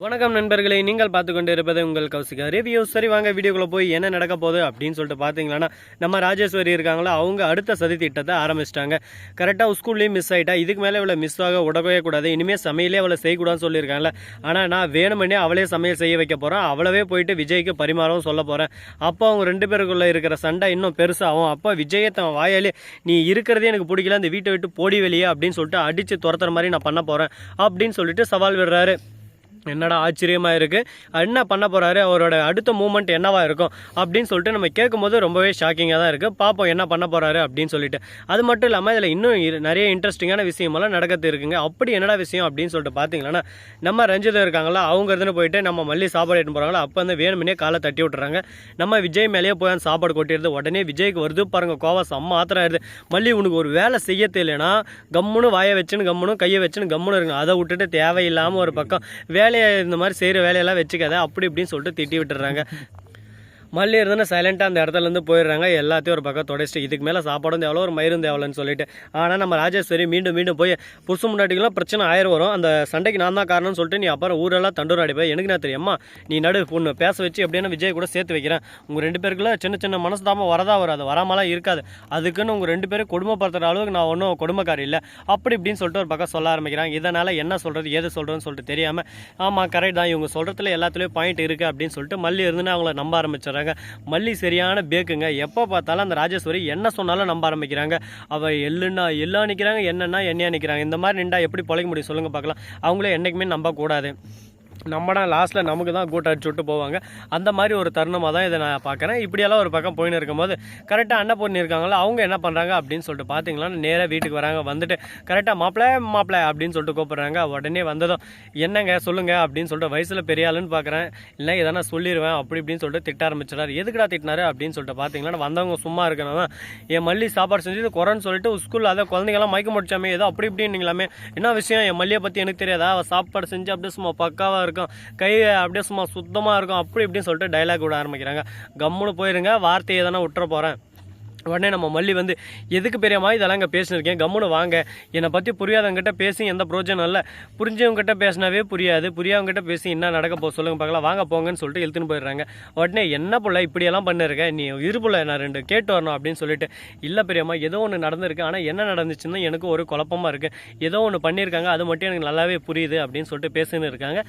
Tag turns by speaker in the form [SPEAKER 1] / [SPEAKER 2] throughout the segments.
[SPEAKER 1] வணக்கம் நண்பர்களே நீங்கள் பார்த்து கொண்டு இருப்பது உங்கள் கௌசிகா ரிவ்யூ சரி வாங்க வீடியோக்குள்ளே போய் என்ன நடக்க போகுது அப்படின்னு சொல்லிட்டு பார்த்தீங்கன்னா நம்ம ராஜேஸ்வரி இருக்காங்களோ அவங்க அடுத்த சதி திட்டத்தை ஆரம்பிச்சிட்டாங்க. கரெக்டாக ஸ்கூல்லேயும் மிஸ் ஆகிட்டா இதுக்கு மேலே இவளை மிஸ் ஆக உடவே கூடாது இனிமேல் சமையலே அவளை செய்யக்கூடாதுன்னு சொல்லியிருக்காங்களே ஆனால் நான் வேணுமனே அவளே சமையல் செய்ய வைக்க போகிறேன் அவளவே போயிட்டு விஜய்க்கு பரிமாறவும் சொல்ல போகிறேன் அப்போ அவங்க ரெண்டு பேருக்குள்ளே இருக்கிற சண்டை இன்னும் பெருசாகும். அப்போ விஜயை தன் வாயாலே நீ இருக்கிறதே எனக்கு பிடிக்கல அந்த வீட்டை விட்டு போடி வெளியே அப்படின்னு சொல்லிட்டு அடித்து துரத்துற மாதிரி நான் பண்ண போகிறேன் அப்படின்னு சொல்லிட்டு சவால் விடுறாரு. என்னடா ஆச்சரியமாக இருக்குது என்ன பண்ண போகிறாரு அவரோட அடுத்த மூமெண்ட் என்னவாக இருக்கும்? அப்படின்னு சொல்லிட்டு நம்ம கேட்கும்போது ரொம்பவே ஷாக்கிங்காக தான் இருக்குது பார்ப்போம் என்ன பண்ண போகிறாரு அப்படின்னு சொல்லிட்டு. அது மட்டும் இல்லாமல் இதில் இன்னும் நிறைய இன்ட்ரெஸ்டிங்கான விஷயமெல்லாம் நடக்கிறது இருக்குங்க. அப்படி என்னடா விஷயம் அப்படின்னு சொல்லிட்டு பார்த்தீங்கன்னா நம்ம ரஞ்சித் இருக்காங்களா? அவங்க இருந்துன்னு போயிட்டு நம்ம மல்லி சாப்பாடு எடுத்து போகிறாங்களோ அப்போ வந்து வேணுமனே காலை தட்டி விட்டுறாங்க. நம்ம விஜய் மேலேயே போய் அந்த சாப்பாடு கொட்டிடுது. உடனே விஜய்க்கு வருது. பாருங்க கோவம் செம்ம ஆத்திரம் ஆயிடுது. மல்லி உனக்கு ஒரு வேலை செய்ய தெரியலனா கம்முன்னு வாயை வச்சுன்னு கம்முன்னு கையை வச்சுன்னு கம்முன்னு இருங்க. அதை விட்டுட்டு தேவையில்லாமல் ஒரு பக்கம் வேலையை இந்த மாதிரி செய்கிற வேலையெல்லாம் வச்சுக்காத அப்படி இப்படின்னு சொல்லிட்டு திட்டி விட்டுறாங்க மல்லி இருந்துன்னு சைலண்டாக அந்த இடத்துலேருந்து போயிடுறாங்க. எல்லாத்தையும் ஒரு பக்கம் தொடச்சிட்டு இதுக்கு மேலே சாப்பாடும் எவ்வளோ ஒரு மயிரும் தேவையில்லன்னு சொல்லிட்டு. ஆனால் நம்ம ராஜேஸ்வரி மீண்டும் மீண்டும் போய் புருஷ முன்னாடிக்கெல்லாம் பிரச்சனை ஆயிரம் வரும். அந்த சண்டைக்கு நான் தான் காரணம்னு சொல்லிட்டு நீ அப்புறம் ஊரெல்லாம் தண்டூர் அடிப்பேன் எனக்கு நான் தெரியுமா? நீ நடு பொண்ணு பேச வச்சு எப்படின்னா விஜய் கூட சேர்த்து வைக்கிறேன். உங்கள் ரெண்டு பேருக்குள்ள சின்ன சின்ன மனசு தாம வரதா வராது. வராமலாம் இருக்காது. அதுக்குன்னு உங்கள் ரெண்டு பேரும் கொடுமைப்படுத்துகிற அளவுக்கு நான் ஒன்றும் கொடுமைக்காரி இல்லை. அப்படி இப்படின்னு சொல்லிட்டு ஒரு பக்கம் சொல்ல ஆரம்பிக்கிறாங்க. இதனால் என்ன சொல்கிறது ஏது சொல்கிறதுன்னு சொல்லிட்டு தெரியாமல் ஆமாம் கரெக்ட் தான். இவங்க சொல்கிறதுல எல்லாத்துலேயும் பாயிண்ட் இருக்குது அப்படின்னு சொல்லிட்டு மல்லி இருந்துன்னு அவங்கள நம்ப ஆரம்பிச்சிடுறாங்க மல்லி சரியான பேக்குங்க. எப்போ பார்த்தாலும் அந்த ராஜேஸ்வரி என்ன சொன்னாலும் நம்ப ஆரம்பிக்கிறாங்க. அவள் எள்ளுன்னா எள்ளா நிற்கிறாங்க என்னன்னா என்னையா நிற்கிறாங்க இந்த மாதிரி நின்றா எப்படி பொழைக்க முடியும் சொல்லுங்கள் பார்க்கலாம். அவங்களே என்றைக்குமே நம்பக்கூடாது நம்மடா லாஸ்ட்டில் நமக்கு தான் கூட்ட அடிச்சு விட்டு போவாங்க. அந்த மாதிரி ஒரு தருணமாக தான் இதை நான் பார்க்குறேன். இப்படியெல்லாம் ஒரு பக்கம் போயின்னு இருக்கும்போது கரெக்டாக அண்ணன் பொண்ணு இருக்காங்களா அவங்க என்ன பண்ணுறாங்க அப்படின்னு சொல்லிட்டு பார்த்தீங்களா நேராக வீட்டுக்கு வராங்க. வந்துட்டு கரெக்டாக மாப்பிள்ளை மாப்பிள்ளை அப்படின்னு சொல்லிட்டு கூப்பிட்றாங்க. உடனே வந்ததும் என்னங்க சொல்லுங்கள் அப்படின்னு சொல்லிட்டு வயசில் பெரிய ஆளுன்னு பார்க்குறேன் இல்லை எதனா சொல்லிடுவேன் அப்படி இப்படின்னு சொல்லிட்டு திட்ட ஆரம்பிச்சிடாரு எதுக்குடா திட்டினாரு? அப்படின்னு சொல்லிட்டு பார்த்தீங்களா வந்தவங்க சும்மா இருக்கணும். என் மல்லி சாப்பாடு செஞ்சது குறைன்னு சொல்லிட்டு ஸ்கூலில் அதை குழந்தைங்களாம் மயக்க முடிச்சாமே ஏதோ அப்படி இப்படின்னீங்களாமே. என்ன விஷயம்? என் மல்லியை பற்றி எனக்கு தெரியாதா? அவள் சாப்பாடு செஞ்சு அப்படியே சும்மா பக்காவாக இருக்கும். கை அப்படியே சும்மா சுத்தமாக இருக்கும். அப்படி இப்படின்னு சொல்லிட்டு டைலாக் விட ஆரம்பிக்கிறாங்க. கம்முன்னு போயிருங்க வார்த்தையை தானே விட்டுற போகிறேன் உடனே நம்ம மல்லி வந்து எதுக்கு பெரியம்மா இதெல்லாம் இங்கே பேசினிருக்கேன் கம்முன்னு வாங்க. என்னை பற்றி புரியாதவங்ககிட்ட பேசி எந்த பிரோஜனம் இல்லை. புரிஞ்சவங்ககிட்ட பேசினாவே புரியாது. புரியாதவங்ககிட்ட பேசி என்ன நடக்க போ சொல்லுங்க பார்க்கலாம். வாங்க போங்கன்னு சொல்லிட்டு இழுத்துன்னு போயிடுறாங்க. உடனே என்ன பிள்ளை இப்படியெல்லாம் பண்ணிருக்க? நீ இரு நான் ரெண்டு கேட்டு வரணும் அப்படின்னு சொல்லிட்டு இல்லை பெரியம்மா ஏதோ ஒன்று நடந்திருக்கு. ஆனால் என்ன நடந்துச்சுன்னு எனக்கு ஒரு குழப்பமா இருக்குது ஏதோ ஒன்று பண்ணியிருக்காங்க. அது மட்டும் எனக்கு நல்லாவே புரியுது அப்படின்னு சொல்லிட்டு பேசின்னு இருக்காங்க.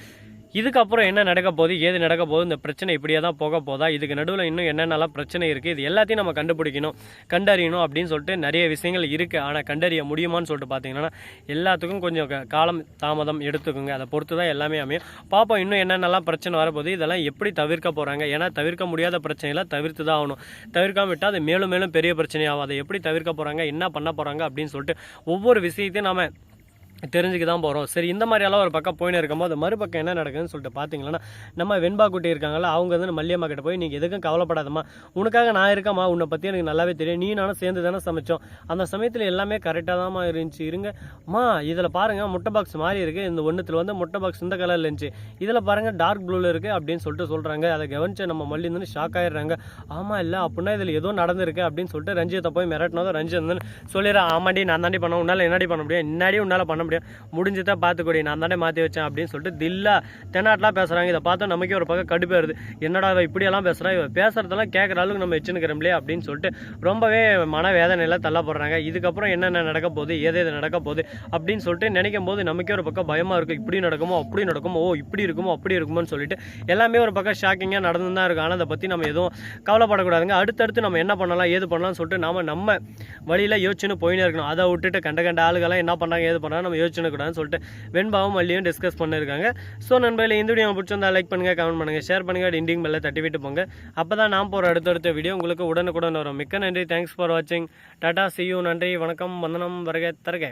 [SPEAKER 1] இதுக்கப்புறம் என்ன நடக்க போகுது ஏது நடக்க போகுது இந்த பிரச்சனை இப்படியே தான் போக போதா? இதுக்கு நடுவில் இன்னும் என்னென்னலாம் பிரச்சனை இருக்குது இது எல்லாத்தையும் நம்ம கண்டுபிடிக்கணும் கண்டறியணும் அப்படின்னு சொல்லிட்டு நிறைய விஷயங்கள் இருக்குது ஆனால் கண்டறிய முடியுமான்னு சொல்லிட்டு பார்த்தீங்கன்னா எல்லாத்துக்கும் கொஞ்சம் க- காலம் தாமதம் எடுத்துக்கோங்க. அதை பொறுத்து தான் எல்லாமே அமையும். பார்ப்போம் இன்னும் என்னென்னலாம் பிரச்சனை வரப்போகுது இதெல்லாம் எப்படி தவிர்க்க போகிறாங்க ஏன்னா தவிர்க்க முடியாத பிரச்சனைகளை தவிர்த்து தான் ஆகணும். தவிர்க்காம விட்டால் அது மேலும் மேலும் பெரிய பிரச்சனையாகும். அதை எப்படி தவிர்க்க போகிறாங்க என்ன பண்ண போகிறாங்க அப்படின்னு சொல்லிட்டு ஒவ்வொரு விஷயத்தையும் நம்ம தெரிஞ்சுக்க தான் போகிறோம் சரி இந்த மாதிரியெல்லாம் ஒரு பக்கம் போயின்னு இருக்கும்போது மறுபக்கம் என்ன நடக்குதுன்னு சொல்லிட்டு பார்த்தீங்கன்னா நம்ம வெண்பா குட்டி இருக்காங்கல்ல அவங்க வந்து மல்லியம்மா கிட்ட போய் நீங்கள் எதுக்கும் கவலைப்படாதம்மா. உனக்காக நான் இருக்கம்மா. உன்னை பற்றி எனக்கு நல்லாவே தெரியும். நீ நானும் சேர்ந்து தானே சமைச்சோம். அந்த சமயத்தில் எல்லாமே கரெக்டாக தான்மா இருந்துச்சு. இருங்க. அம்மா இதில் பாருங்கள் முட்டை பாக்ஸ் மாதிரி இருக்குது இந்த ஒன்றுத்தில் வந்து முட்டை பாக்ஸ் இந்த கலரில் இருந்துச்சு. இதில் பாருங்கள் டார்க் ப்ளூவில் இருக்குது அப்படின்னு சொல்லிட்டு சொல்கிறாங்க அதை கவனிச்சு நம்ம மல்லி வந்து ஷாக் ஆயிடுறாங்க. ஆமாம் இல்லை. அப்படின்னா இதில் ஏதோ நடந்திருக்கு அப்படின்னு சொல்லிட்டு ரஞ்சித்தை போய் மிரட்டினதும் ரஞ்சித் வந்து சொல்லிடுறேன். ஆமாண்டி நான் தாண்டி பண்ண உன்னால் என்னடி பண்ண முடியும்? என்னாடி உன்னால் பண்ண முடியும். முடிஞ்சுதா பார்த்துக்கூடிய நான் தானே மாற்றி வச்சேன் அப்படின்னு சொல்லிட்டு தில்லா தென்னாட்டெலாம் பேசுகிறாங்க இதை பார்த்தா நமக்கே ஒரு பக்கம் கடுப்பாயிருது என்னடா இவ இப்படியெல்லாம் பேசுகிறா இவ பேசுகிறதெல்லாம் கேட்குற அளவுக்கு நம்ம வச்சுன்னுக்கிறோம்லே அப்படின்னு சொல்லிட்டு ரொம்பவே மனவேதனையில் தள்ளப்படுறாங்க இதுக்கப்புறம் என்னென்ன நடக்க போகுது? ஏது எது நடக்க போகுது? அப்படின்னு சொல்லிட்டு நினைக்கும் போது நமக்கே ஒரு பக்கம் பயமாக இருக்கும் இப்படி நடக்குமோ அப்படி நடக்குமோ ஓ இப்படி இருக்குமோ அப்படி இருக்குமோன்னு சொல்லிட்டு எல்லாமே ஒரு பக்கம் ஷாக்கிங்காக நடந்து தான் இருக்கும் ஆனால் அதை பற்றி நம்ம எதுவும் கவலைப்படக்கூடாதுங்க. அடுத்தடுத்து நம்ம என்ன பண்ணலாம் ஏது பண்ணலாம்னு சொல்லிட்டு நாம் நம்ம வழியில் யோசிச்சுன்னு போயினே இருக்கணும். அதை விட்டுட்டு கண்ட கண்ட ஆளுகெல்லாம் என்ன பண்ணாங்க ஏது பண்ணுறாங்க நம்ம யோசிச்சுன்னு கூடாதுன்னு சொல்லிட்டு வெண்பாவும் மல்லியும் டிஸ்கஸ் பண்ணியிருக்காங்க ஸோ நண்பர்களே இந்த வீடியோ பிடிச்சிருந்தா லைக் பண்ணுங்கள் கமெண்ட் பண்ணுங்கள் ஷேர் பண்ணுங்கள் இண்டிங் பெல்ல தட்டி விட்டு போங்க. அப்போ தான் நான் போகிற அடுத்தடுத்த வீடியோ உங்களுக்கு உடனுக்குடன் வரும். மிக்க நன்றி. தேங்க்ஸ் ஃபார் வாட்சிங் டாடா சியூ நன்றி. வணக்கம். வந்தனம். வருகை தருகை.